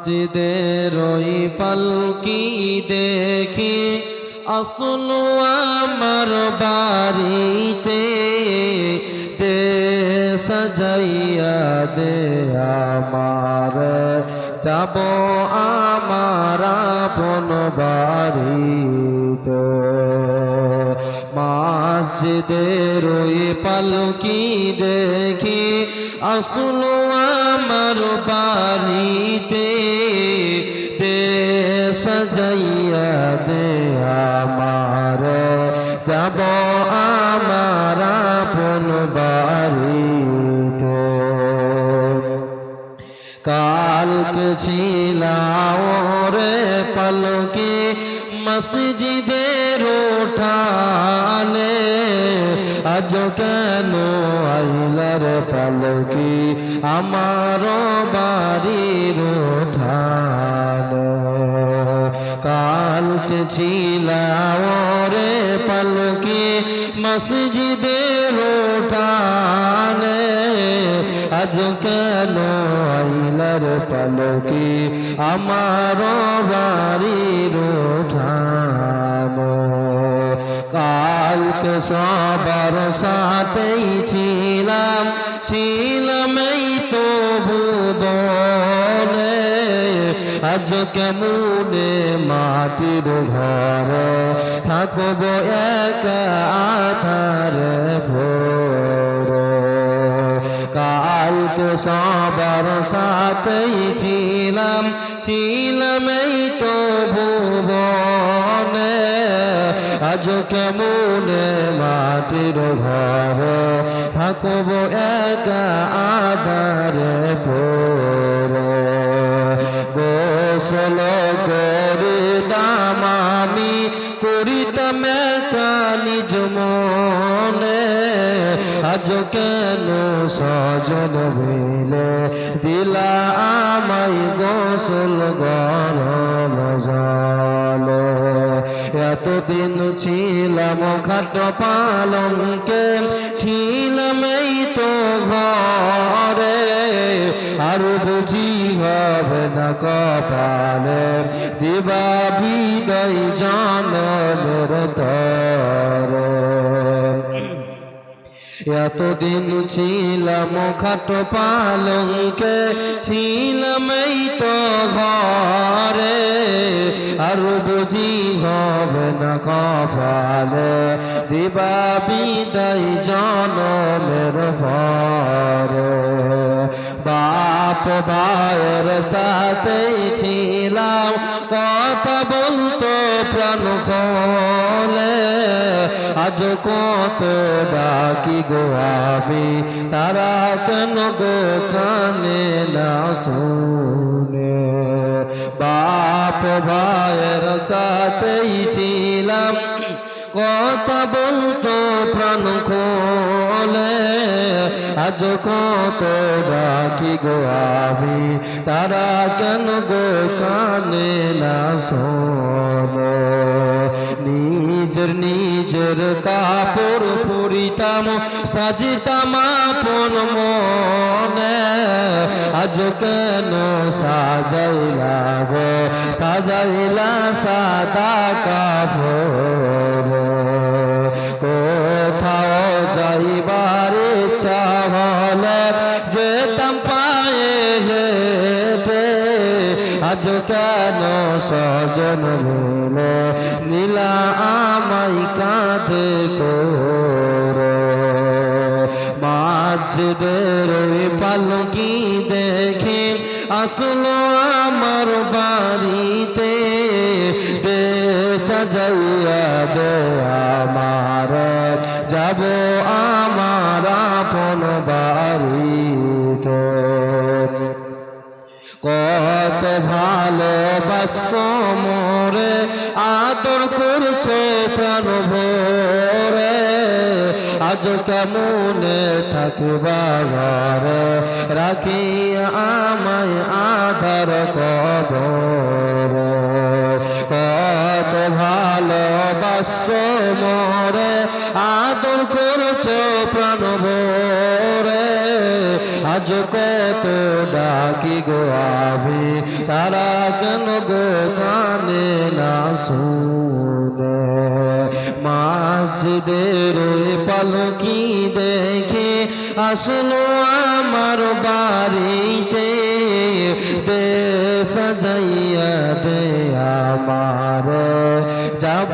মসজিদের ওই পালকি দেখি, আসলো আমার বাড়িতে দে সাজাইয়া দে আমার। যাব আমার আপন বাড়িতে। মসজিদের ওই পালকি দেখি আসলো আমার বাড়িতে দে সাজাইয়া দে আমার। যাব আমার আপন বাড়িতে। কালকে ছিলাম রে পালকে, মসজিদের ওঠানে আজ কেন আইলার পালকি, আমার বাড়ির ওঠানে কালকে ছিলাম রে পালকি মসজিদের ওঠানে আজ কেন আইলার পালকি, আমার বাড়ির উঠানো। কালকে সবার সাথেই ছিলাম ছিলাম এই তো ভুবনে আজ কেমনে মাটির ঘরে? থাকব এক আধার ভোরে। কালকে সবার সাথেই ছিলাম ছিলাম এই তো ভুবনে। আজ কেমনে মাটির ঘরে থাকব একা আধার পরে গোসল করে দামামি করিতাম একা নিজ মনে। আজ কেন সজন ভিলে দিলা আমায় গোসল গরম জলে। এতদিন ছিলাম খাট পালঙ্কে, ছিলাম এই তো ঘরে। আর বুঝি হবে না কপালে। দিবা বিদায় জনমের তরে। এতদিন ছিলাম খাট পালঙ্কে, ছিলাম এই তো ঘরে। আর বুঝি হবে না কপালে, দিবা বিদায় জনমের ভরে। বাপ ভাইয়ের সাথেই ছিলাম, কথা বলতো প্রাণ খোলে। আজ কত ডাকি গো তারা কেন গো কানে না শুনে? বাপ ভাইয়ের সাথেই ছিলাম। কথা বলতো, প্রাণ খোলে। আজ কত ডাকি গো তারা কেন গো কানে না শোনো? নিজের নিজের কাপড় পরিতাম, সাজিতাম আপন মনে। আজ কেন সাজাইলা গো? সাজাইলা সাদা কাপড়। কোথাও যাইবার ইচ্ছা হলে যেতাম পায়ে আজ কেন সজন মিলে নীলা আমায় কাঁদে করে। মাঝদের পালকি দেখে আসলো আমার বাড়িতে। দে সাজাইয়া দে আমার। যাব আমার আপন বাড়িতে। কত ভালোবাস মোরে, আদর করছ প্রাণ ভোরে আজ কেমনে থাকবা ঘরে রাখি আমায় আধার কবরে। কত ভালোবাস মোরে, আদর করছ প্রাণ ভরে আজ কত ডাকি গো আবি তারা কেন গো কানে না শুনে? মসজিদের পালকি দেখে আসলো আমার বাড়িতে বে সাজাইয়া দে আমার। যাব